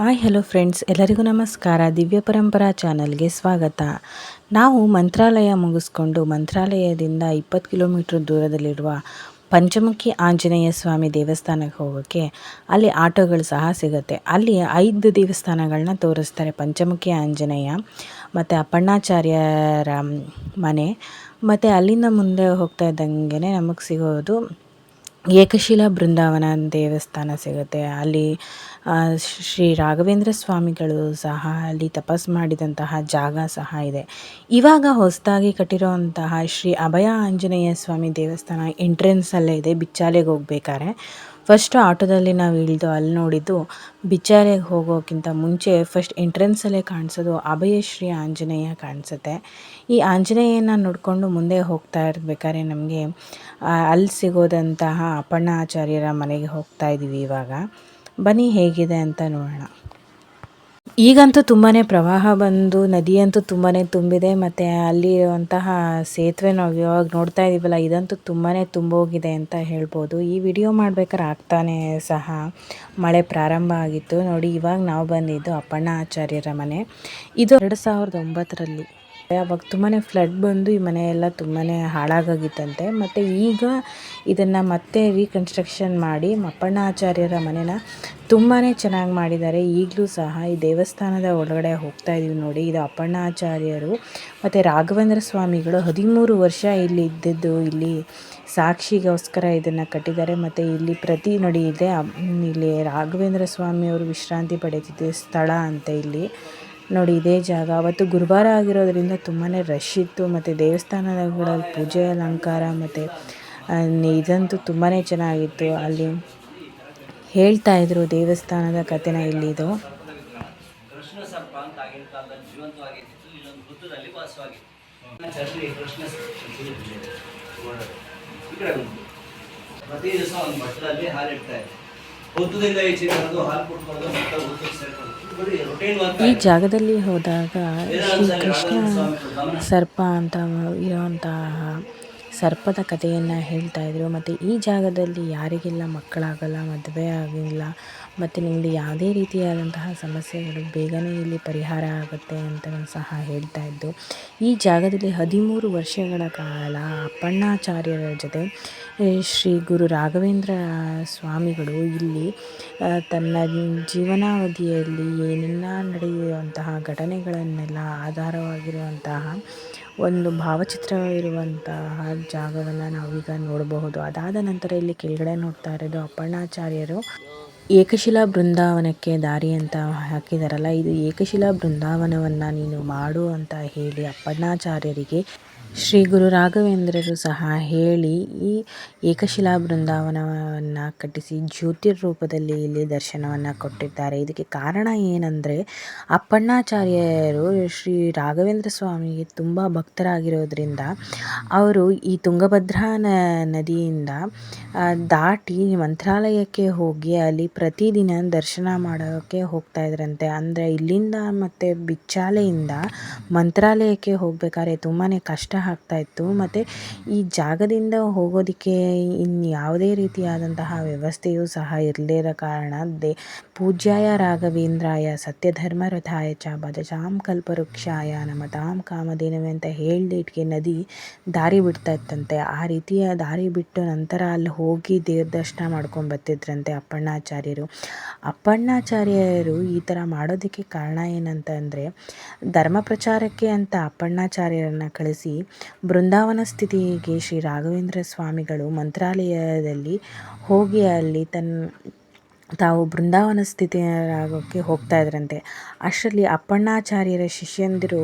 Hi hello friends ಎಲ್ಲರಿಗೂ ನಮಸ್ಕಾರ. ದಿವ್ಯ ಪರಂಪರಾ ಚಾನಲ್ಗೆ ಸ್ವಾಗತ. ನಾವು ಮಂತ್ರಾಲಯ ಮುಗಿಸ್ಕೊಂಡು ಮಂತ್ರಾಲಯದಿಂದ ಇಪ್ಪತ್ತು ಕಿಲೋಮೀಟ್ರ್ ದೂರದಲ್ಲಿರುವ ಪಂಚಮುಖಿ ಆಂಜನೇಯ ಸ್ವಾಮಿ ದೇವಸ್ಥಾನಕ್ಕೆ ಹೋಗೋಕ್ಕೆ ಅಲ್ಲಿ ಆಟೋಗಳು ಸಹ ಸಿಗುತ್ತೆ. ಅಲ್ಲಿ ಐದು ದೇವಸ್ಥಾನಗಳನ್ನ ತೋರಿಸ್ತಾರೆ. ಪಂಚಮುಖಿ ಆಂಜನೇಯ, ಮತ್ತು ಅಪ್ಪಣ್ಣಾಚಾರ್ಯರ ಮನೆ, ಮತ್ತು ಅಲ್ಲಿಂದ ಮುಂದೆ ಹೋಗ್ತಾ ಇದ್ದಂಗೆ ನಮಗೆ ಸಿಗೋದು ಏಕಶಿಲಾ ಬೃಂದಾವನ ದೇವಸ್ಥಾನ ಸಿಗುತ್ತೆ. ಅಲ್ಲಿ ಶ್ರೀ ರಾಘವೇಂದ್ರ ಸ್ವಾಮಿಗಳು ಸಹ ಅಲ್ಲಿ ತಪಸ್ ಮಾಡಿದಂತಹ ಜಾಗ ಸಹ ಇದೆ. ಇವಾಗ ಹೊಸದಾಗಿ ಕಟ್ಟಿರೋಂತಹ ಶ್ರೀ ಅಭಯ ಆಂಜನೇಯ ಸ್ವಾಮಿ ದೇವಸ್ಥಾನ ಎಂಟ್ರೆನ್ಸಲ್ಲೇ ಇದೆ. ಬಿಚ್ಚಾಲೆಗೆ ಹೋಗ್ಬೇಕಾದ್ರೆ. ಫಸ್ಟ್ ಆಟೋದಲ್ಲಿ ನಾವು ಇಳಿದು ಅಲ್ಲಿ ನೋಡಿದ್ದು ಬಿಚಾರೆಗೆ ಹೋಗೋಕ್ಕಿಂತ ಮುಂಚೆ ಫಸ್ಟ್ ಎಂಟ್ರೆನ್ಸಲ್ಲೇ ಕಾಣಿಸೋದು ಅಭಯಶ್ರೀ ಆಂಜನೇಯ ಕಾಣಿಸುತ್ತೆ. ಈ ಆಂಜನೇಯನ ನೋಡಿಕೊಂಡು ಮುಂದೆ ಹೋಗ್ತಾ ಇರ್ಬೇಕಾದ್ರೆ ನಮಗೆ ಅಲ್ಲಿ ಸಿಗೋದಂತಹ ಅಪ್ಪಣ್ಣ ಆಚಾರ್ಯರ ಮನೆಗೆ ಹೋಗ್ತಾ ಇದ್ದೀವಿ ಇವಾಗ. ಬನ್ನಿ ಹೇಗಿದೆ ಅಂತ ನೋಡೋಣ. ಈಗಂತೂ ತುಂಬಾ ಪ್ರವಾಹ ಬಂದು, ನದಿಯಂತೂ ತುಂಬಾ ತುಂಬಿದೆ, ಮತ್ತು ಅಲ್ಲಿರುವಂತಹ ಸೇತುವೆ ನಾವು ಇವಾಗ ನೋಡ್ತಾ ಇದ್ದೀವಲ್ಲ ಇದಂತೂ ತುಂಬಾ ತುಂಬೋಗಿದೆ ಅಂತ ಹೇಳ್ಬೋದು. ಈ ವಿಡಿಯೋ ಮಾಡ್ಬೇಕಾದ್ರೆ ಆಗ್ತಾನೆ ಸಹ. ಮಳೆ ಪ್ರಾರಂಭ ಆಗಿತ್ತು. ನೋಡಿ, ಇವಾಗ ನಾವು ಬಂದಿದ್ದು ಅಪ್ಪಣ್ಣ ಆಚಾರ್ಯರ ಮನೆ. ಇದು ಎರಡು ಸಾವಿರದ ಒಂಬತ್ತರಲ್ಲಿ. ಅವಾಗ ತುಂಬಾ ಫ್ಲಡ್ ಬಂದು ಈ ಮನೆ ಎಲ್ಲ ತುಂಬಾ ಹಾಳಾಗೋಗಿತ್ತಂತೆ. ಮತ್ತು ಈಗ ಇದನ್ನು ಮತ್ತೆ ರೀಕನ್ಸ್ಟ್ರಕ್ಷನ್ ಮಾಡಿ ಅಪ್ಪಣ್ಣ ಆಚಾರ್ಯರ ಮನೆನ ತುಂಬಾ ಚೆನ್ನಾಗಿ ಮಾಡಿದ್ದಾರೆ. ಈಗಲೂ ಸಹ ಈ ದೇವಸ್ಥಾನದ ಒಳಗಡೆ ಹೋಗ್ತಾ ಇದೀವಿ ನೋಡಿ. ಇದು ಅಪ್ಪಣ್ಣ ಆಚಾರ್ಯರು ಮತ್ತು ರಾಘವೇಂದ್ರ ಸ್ವಾಮಿಗಳು ಹದಿಮೂರು ವರ್ಷ ಇಲ್ಲಿ ಇದ್ದಿದ್ದು, ಇಲ್ಲಿ ಸಾಕ್ಷಿಗೋಸ್ಕರ ಇದನ್ನು ಕಟ್ಟಿದ್ದಾರೆ. ಮತ್ತು ಇಲ್ಲಿ ಪ್ರತಿ ನೋಡಿ ಇದೆ. ಇಲ್ಲಿ ರಾಘವೇಂದ್ರ ಸ್ವಾಮಿಯವರು ವಿಶ್ರಾಂತಿ ಪಡೆದಿದ್ದ ಸ್ಥಳ ಅಂತ ಇಲ್ಲಿ. ನೋಡಿ, ಇದೇ ಜಾಗ. ಅವತ್ತು ಗುರುವಾರ ಆಗಿರೋದ್ರಿಂದ ತುಂಬಾ ರಶ್ ಇತ್ತು. ಮತ್ತು ದೇವಸ್ಥಾನಗಳಲ್ಲಿ ಪೂಜೆ, ಅಲಂಕಾರ, ಮತ್ತು ಇದಂತೂ ತುಂಬಾ ಚೆನ್ನಾಗಿತ್ತು. ಅಲ್ಲಿ ಹೇಳ್ತಾ ಇದ್ರು ದೇವಸ್ಥಾನದ ಕಥೆನ ಇಲ್ಲಿದು. ಪ್ರತಿ ದಿವಸ ಒಂದು ಮಠದಲ್ಲಿ ಹಾಲು ಇಡ್ತಾ ಇದೆ ಹುತ್ತದಿಂದ ಈಚೆ ಹಾಲು ಕೊಟ್ಕೊಂಡು ಮತ್ತೆ ಸೇರ್ಕೊಂಡು ಈ ಜಾಗದಲ್ಲಿ ಹೋದಾಗ ಶ್ರೀ ಕೃಷ್ಣ ಸರ್ಪ ಅಂತ ಇರುವಂತಹ ಸರ್ಪದ ಕಥೆಯನ್ನು ಹೇಳ್ತಾ ಇದ್ರು. ಮತ್ತು ಈ ಜಾಗದಲ್ಲಿ ಯಾರಿಗೆಲ್ಲ ಮಕ್ಕಳಾಗಲ್ಲ, ಮದುವೆ ಆಗಿಲ್ಲ ಮತ್ತು ನಿಮ್ಮದು ಯಾವುದೇ ರೀತಿಯಾದಂತಹ ಸಮಸ್ಯೆಗಳು ಬೇಗನೆ ಇಲ್ಲಿ ಪರಿಹಾರ ಆಗುತ್ತೆ ಅಂತ ಸಹ ಹೇಳ್ತಾ ಇದ್ದು, ಈ ಜಾಗದಲ್ಲಿ ಹದಿಮೂರು ವರ್ಷಗಳ ಕಾಲ ಅಪ್ಪಣ್ಣಾಚಾರ್ಯರ ಜೊತೆ ಶ್ರೀ ಗುರು ರಾಘವೇಂದ್ರ ಸ್ವಾಮಿಗಳು ಇಲ್ಲಿ ತನ್ನ ಜೀವನಾವಧಿಯಲ್ಲಿ ಏನೆಲ್ಲ ನಡೆಯುವಂತಹ ಘಟನೆಗಳನ್ನೆಲ್ಲ ಆಧಾರವಾಗಿರುವಂತಹ ಒಂದು ಭಾವಚಿತ್ರವಿರುವಂತಹ ಜಾಗವನ್ನು ನಾವೀಗ ನೋಡಬಹುದು. ಅದಾದ ನಂತರ ಇಲ್ಲಿ ಕೆಳಗಡೆ ನೋಡ್ತಾ ಇರೋದು ಅಪ್ಪಣ್ಣಾಚಾರ್ಯರು. ಏಕಶಿಲಾ ಬೃಂದಾವನಕ್ಕೆ ದಾರಿ ಅಂತ ಹಾಕಿದಾರಲ್ಲ ಇದು ಏಕಶಿಲಾ ಬೃಂದಾವನವನ್ನು ನೀನು ಮಾಡು ಅಂತ ಹೇಳಿ ಅಪ್ಪಣ್ಣಾಚಾರ್ಯರಿಗೆ ಶ್ರೀ ಗುರು ರಾಘವೇಂದ್ರರು ಸಹ ಹೇಳಿ ಈ ಏಕಶಿಲಾ ಬೃಂದಾವನವನ್ನು ಕಟ್ಟಿಸಿ ರೂಪದಲ್ಲಿ ಇಲ್ಲಿ ದರ್ಶನವನ್ನು ಕೊಟ್ಟಿದ್ದಾರೆ. ಇದಕ್ಕೆ ಕಾರಣ ಏನಂದರೆ, ಅಪ್ಪಣ್ಣಾಚಾರ್ಯರು ಶ್ರೀ ರಾಘವೇಂದ್ರ ಸ್ವಾಮಿಗೆ ತುಂಬ ಭಕ್ತರಾಗಿರೋದ್ರಿಂದ ಅವರು ಈ ತುಂಗಭದ್ರಾ ನದಿಯಿಂದ ದಾಟಿ ಮಂತ್ರಾಲಯಕ್ಕೆ ಹೋಗಿ ಅಲ್ಲಿ ಪ್ರತಿದಿನ ದರ್ಶನ ಮಾಡೋಕ್ಕೆ ಹೋಗ್ತಾ ಇದ್ರಂತೆ. ಅಂದರೆ ಇಲ್ಲಿಂದ ಮತ್ತು ಬಿಚ್ಚಾಲೆಯಿಂದ ಮಂತ್ರಾಲಯಕ್ಕೆ ಹೋಗಬೇಕಾದ್ರೆ ತುಂಬಾ ಕಷ್ಟ ಆಗ್ತಾಯಿತ್ತು ಮತ್ತು ಈ ಜಾಗದಿಂದ ಹೋಗೋದಕ್ಕೆ ಇನ್ನು ಯಾವುದೇ ರೀತಿಯಾದಂತಹ ವ್ಯವಸ್ಥೆಯೂ ಸಹ ಇರಲಿರೋ ಕಾರಣ ದೇ ಪೂಜ್ಯಾಯ ರಾಘವೇಂದ್ರಾಯ, ಸತ್ಯಧರ್ಮರಥಾಯ ಚ ಭಜಚಾಂ ಕಲ್ಪವೃಕ್ಷಾಯ ನಮತಾಂ ಕಾಮಧೇನವೇ ಅಂತ ಹೇಳಿಟ್ಗೆ ನದಿ ದಾರಿ ಬಿಡ್ತಾ ಇತ್ತಂತೆ ಆ ರೀತಿಯ ದಾರಿ ಬಿಟ್ಟು ನಂತರ ಅಲ್ಲಿ ಹೋಗಿ ದೇವ್ರ ದರ್ಶನ ಮಾಡ್ಕೊಂಡು ಬರ್ತಿದ್ರಂತೆ ಅಪ್ಪಣ್ಣಾಚಾರ್ಯರು. ಅಪ್ಪಣ್ಣಾಚಾರ್ಯರು ಈ ಥರ ಮಾಡೋದಕ್ಕೆ ಕಾರಣ ಏನಂತ ಅಂದರೆ ಧರ್ಮ ಪ್ರಚಾರಕ್ಕೆ ಅಂತ ಅಪ್ಪಣ್ಣಾಚಾರ್ಯರನ್ನು ಕಳಿಸಿ ಬೃಂದಾವನ ಸ್ಥಿತಿಗೆ ಶ್ರೀ ರಾಘವೇಂದ್ರ ಸ್ವಾಮಿಗಳು ಮಂತ್ರಾಲಯದಲ್ಲಿ ಹೋಗಿ ಅಲ್ಲಿ ತನ್ನ, ತಾವು ಬೃಂದಾವನ ಸ್ಥಿತಿಯರಾಗೋಕ್ಕೆ ಹೋಗ್ತಾ ಇದ್ರಂತೆ. ಅಷ್ಟರಲ್ಲಿ ಅಪ್ಪಣ್ಣಾಚಾರ್ಯರ ಶಿಷ್ಯಂದಿರು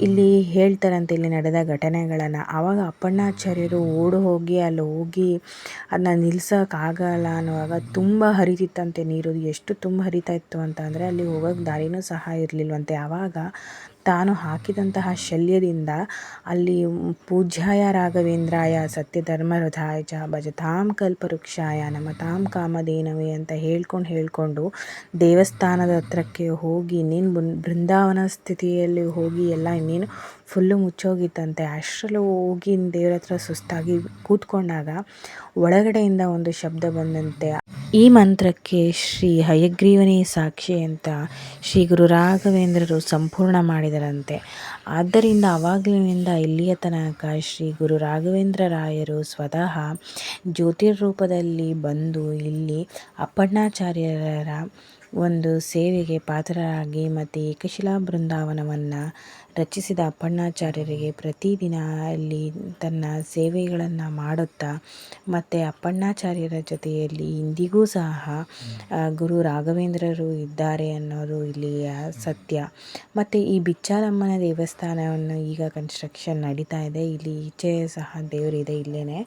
ಇಲ್ಲಿ ಹೇಳ್ತಾರಂತೆ, ಇಲ್ಲಿ ನಡೆದ ಘಟನೆಗಳನ್ನು. ಆವಾಗ ಅಪ್ಪಣ್ಣಾಚಾರ್ಯರು ಓಡಿ ಹೋಗಿ, ಅಲ್ಲಿ ಹೋಗಿ ಅದನ್ನ ನಿಲ್ಸೋಕ್ಕಾಗಲ್ಲ ಅನ್ನುವಾಗ ತುಂಬ ಹರಿತಿತ್ತಂತೆ ನೀರು. ಎಷ್ಟು ತುಂಬ ಹರಿತಾ ಇತ್ತು ಅಂತ ಅಲ್ಲಿ ಹೋಗೋಕ್ಕೆ ದಾರಿನೂ ಸಹ ಇರಲಿಲ್ವಂತೆ. ಆವಾಗ ತಾನು ಹಾಕಿದಂತಹ ಶಲ್ಯದಿಂದ ಅಲ್ಲಿ ಪೂಜ್ಯಾಯ ರಾಘವೇಂದ್ರಾಯ ಸತ್ಯಧರ್ಮರಥಾಯ ಚ ಭಜತಾಂ ಕಲ್ಪವೃಕ್ಷಾಯ ನಮತಾಂ ಕಾಮಧೇನವೇ ಅಂತ ಹೇಳ್ಕೊಂಡು ಹೇಳ್ಕೊಂಡು ದೇವಸ್ಥಾನದ ಹತ್ರಕ್ಕೆ ಹೋಗಿ, ಇನ್ನೇನು ಬೃಂದಾವನ ಸ್ಥಿತಿಯಲ್ಲಿ ಹೋಗಿ ಎಲ್ಲ ಇನ್ನೇನು ಫುಲ್ಲು ಮುಚ್ಚೋಗಿತ್ತಂತೆ. ಅಷ್ಟರಲ್ಲೂ ಹೋಗಿ ದೇವ್ರ ಹತ್ರ ಸುಸ್ತಾಗಿ ಕೂತ್ಕೊಂಡಾಗ ಒಳಗಡೆಯಿಂದ ಒಂದು ಶಬ್ದ ಬಂದಂತೆ, ಈ ಮಂತ್ರಕ್ಕೆ ಶ್ರೀ ಹಯಗ್ರೀವನೇ ಸಾಕ್ಷಿ ಅಂತ ಶ್ರೀ ಗುರು ರಾಘವೇಂದ್ರರು ಸಂಪೂರ್ಣ ಮಾಡಿದರಂತೆ. ಆದ್ದರಿಂದ ಅವಾಗಲಿನಿಂದ ಇಲ್ಲಿಯ ತನಕ ಶ್ರೀ ಗುರು ರಾಘವೇಂದ್ರ ರಾಯರು ಸ್ವತಃ ಜ್ಯೋತಿರ್ರೂಪದಲ್ಲಿ ಬಂದು ಇಲ್ಲಿ ಅಪ್ಪಣ್ಣಾಚಾರ್ಯರ ಒಂದು ಸೇವೆಗೆ ಪಾತ್ರರಾಗಿ ಮತ್ತು ಏಕಶಿಲಾ ಬೃಂದಾವನವನ್ನು ರಚಿಸಿದ ಅಪ್ಪಣ್ಣಾಚಾರ್ಯರಿಗೆ ಪ್ರತಿದಿನ ಅಲ್ಲಿ ತನ್ನ ಸೇವೆಗಳನ್ನು ಮಾಡುತ್ತಾ ಮತ್ತು ಅಪ್ಪಣ್ಣಾಚಾರ್ಯರ ಜೊತೆಯಲ್ಲಿ ಇಂದಿಗೂ ಸಹ ಗುರು ರಾಘವೇಂದ್ರರು ಇದ್ದಾರೆ ಅನ್ನೋದು ಇಲ್ಲಿಯ ಸತ್ಯ. ಮತ್ತು ಈ ಬಿಚ್ಚಾರಮ್ಮನ ದೇವಸ್ಥಾನವನ್ನು ಈಗ ಕನ್ಸ್ಟ್ರಕ್ಷನ್ ನಡೀತಾ ಇದೆ. ಇಲ್ಲಿ ಈಚೆ ಸಹ ದೇವರಿದೆ ಇಲ್ಲೇ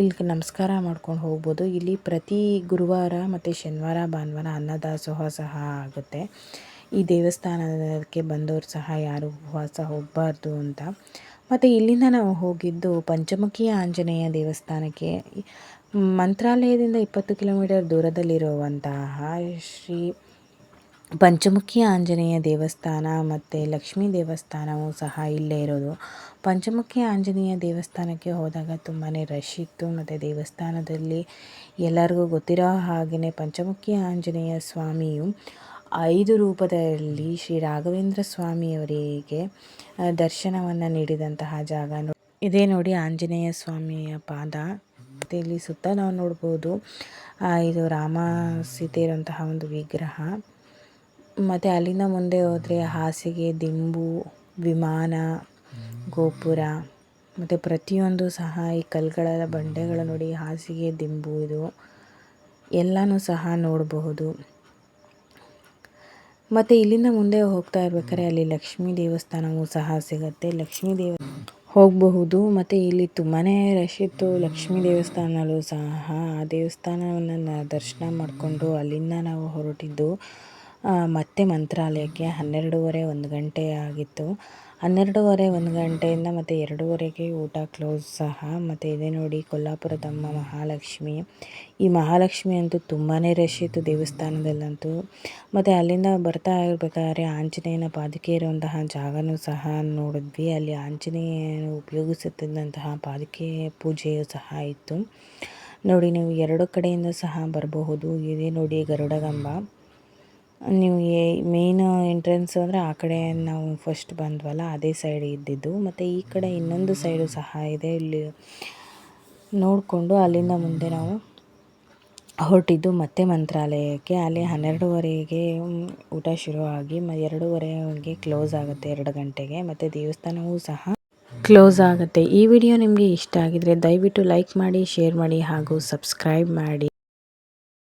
ಇಲ್ಲಿ ನಮಸ್ಕಾರ ಮಾಡ್ಕೊಂಡು ಹೋಗ್ಬೋದು. ಇಲ್ಲಿ ಪ್ರತಿ ಗುರುವಾರ ಮತ್ತು ಶನಿವಾರ ಭಾನುವಾರ ಅನ್ನದಾಸೋಹ ಸಹ ಆಗುತ್ತೆ. ಈ ದೇವಸ್ಥಾನಕ್ಕೆ ಬಂದವರು ಸಹ ಯಾರು ಉಪವಾಸ ಹೋಗಬಾರ್ದು ಅಂತ. ಮತ್ತು ಇಲ್ಲಿಂದ ನಾವು ಹೋಗಿದ್ದು ಪಂಚಮುಖಿಯ ಆಂಜನೇಯ ದೇವಸ್ಥಾನಕ್ಕೆ. ಮಂತ್ರಾಲಯದಿಂದ ಇಪ್ಪತ್ತು ಕಿಲೋಮೀಟರ್ ದೂರದಲ್ಲಿರುವಂತಹ ಶ್ರೀ ಪಂಚಮುಖಿ ಆಂಜನೇಯ ದೇವಸ್ಥಾನ ಮತ್ತು ಲಕ್ಷ್ಮೀ ದೇವಸ್ಥಾನವೂ ಸಹ ಇಲ್ಲೇ ಇರೋದು. ಪಂಚಮುಖಿ ಆಂಜನೇಯ ದೇವಸ್ಥಾನಕ್ಕೆ ಹೋದಾಗ ತುಂಬಾ ರಶ್ ಇತ್ತು. ಮತ್ತು ದೇವಸ್ಥಾನದಲ್ಲಿ ಎಲ್ಲರಿಗೂ ಗೊತ್ತಿರೋ ಹಾಗೆಯೇ ಪಂಚಮುಖಿ ಆಂಜನೇಯ ಸ್ವಾಮಿಯು ಐದು ರೂಪದಲ್ಲಿ ಶ್ರೀ ರಾಘವೇಂದ್ರ ಸ್ವಾಮಿಯವರಿಗೆ ದರ್ಶನವನ್ನು ನೀಡಿದಂತಹ ಜಾಗ ಇದೇ ನೋಡಿ ಆಂಜನೇಯ ಸ್ವಾಮಿಯ ಪಾದ. ಇಲ್ಲಿ ಸುತ್ತ ನಾವು ನೋಡ್ಬೋದು ಇದು ರಾಮ ಸೀತೆ ಇರುವಂತಹ ಒಂದು ವಿಗ್ರಹ. ಮತ್ತು ಅಲ್ಲಿಂದ ಮುಂದೆ ಹೋದರೆ ಹಾಸಿಗೆ, ದಿಂಬು, ವಿಮಾನ, ಗೋಪುರ. ಮತ್ತು ಪ್ರತಿಯೊಂದು ಸಹ ಈ ಕಲ್ಗಳ ಬಂಡೆಗಳು ನೋಡಿ, ಹಾಸಿಗೆ, ದಿಂಬು ಇದು. ಎಲ್ಲನೂ ಸಹ ನೋಡಬಹುದು. ಮತ್ತು ಇಲ್ಲಿಂದ ಮುಂದೆ ಹೋಗ್ತಾ ಇರ್ಬೇಕಾದ್ರೆ ಅಲ್ಲಿ ಲಕ್ಷ್ಮೀ ದೇವಸ್ಥಾನವೂ ಸಹ ಸಿಗುತ್ತೆ. ಲಕ್ಷ್ಮೀ ದೇವ ಹೋಗಬಹುದು, ಮತ್ತು ಇಲ್ಲಿ ತುಂಬಾ ರಶ್ ಇತ್ತು. ಲಕ್ಷ್ಮೀ ದೇವಸ್ಥಾನಲ್ಲೂ ಸಹ ಆ ದೇವಸ್ಥಾನವನ್ನು ದರ್ಶನ ಮಾಡಿಕೊಂಡು ಅಲ್ಲಿಂದ ನಾವು ಹೊರಟಿದ್ದು. ಮತ್ತೆ ಮಂತ್ರಾಲಯಕ್ಕೆ ಹನ್ನೆರಡೂವರೆ ಒಂದು ಗಂಟೆ ಆಗಿತ್ತು. ಹನ್ನೆರಡೂವರೆ ಒಂದು ಗಂಟೆಯಿಂದ ಮತ್ತು ಎರಡೂವರೆಗೆ ಊಟ ಕ್ಲೋಸ್ ಸಹ. ಮತ್ತು ಇದೆ ನೋಡಿ ಕೊಲ್ಲಾಪುರದಮ್ಮ ಮಹಾಲಕ್ಷ್ಮಿ. ಈ ಮಹಾಲಕ್ಷ್ಮಿ ಅಂತೂ ತುಂಬಾ ರಶ್ ಇತ್ತು ದೇವಸ್ಥಾನದಲ್ಲಂತೂ. ಮತ್ತು ಅಲ್ಲಿಂದ ಬರ್ತಾ ಇರಬೇಕಾದ್ರೆ ಆಂಜನೇಯನ ಪಾದುಕೆ ಇರುವಂತಹ ಜಾಗನೂ ಸಹ ನೋಡಿದ್ವಿ. ಅಲ್ಲಿ ಆಂಜನೇಯನು ಉಪಯೋಗಿಸುತ್ತಿದ್ದಂತಹ ಪಾದುಕೆ ಪೂಜೆಯು ಸಹ ಇತ್ತು. ನೋಡಿ ನೀವು ಎರಡು ಕಡೆಯಿಂದ ಸಹ ಬರಬಹುದು. ಇದೇ ನೋಡಿ ಗರುಡಗಂಬ. ನೀವು ಮೇಯ್ನ್ ಎಂಟ್ರೆನ್ಸ್ ಅಂದರೆ ಆ ಕಡೆ ನಾವು ಫಸ್ಟ್ ಬಂದ್ವಲ್ಲ, ಅದೇ ಸೈಡ್ ಇದ್ದಿದ್ದು. ಮತ್ತು ಈ ಕಡೆ ಇನ್ನೊಂದು ಸೈಡು ಸಹ ಇದೆ. ಇಲ್ಲಿ ನೋಡಿಕೊಂಡು ಅಲ್ಲಿಂದ ಮುಂದೆ ನಾವು ಹೊರಟಿದ್ದು ಮತ್ತೆ ಮಂತ್ರಾಲಯಕ್ಕೆ. ಅಲ್ಲಿ ಹನ್ನೆರಡುವರೆಗೆ ಊಟ ಶುರುವಾಗಿ ಮ, ಎರಡೂವರೆಗೆ ಕ್ಲೋಸ್ ಆಗುತ್ತೆ, ಎರಡು ಗಂಟೆಗೆ. ಮತ್ತು ದೇವಸ್ಥಾನವೂ ಸಹ ಕ್ಲೋಸ್ ಆಗುತ್ತೆ. ಈ ವಿಡಿಯೋ ನಿಮಗೆ ಇಷ್ಟ ಆಗಿದರೆ ದಯವಿಟ್ಟು ಲೈಕ್ ಮಾಡಿ ಶೇರ್ ಮಾಡಿ ಹಾಗೂ ಸಬ್ಸ್ಕ್ರೈಬ್ ಮಾಡಿ.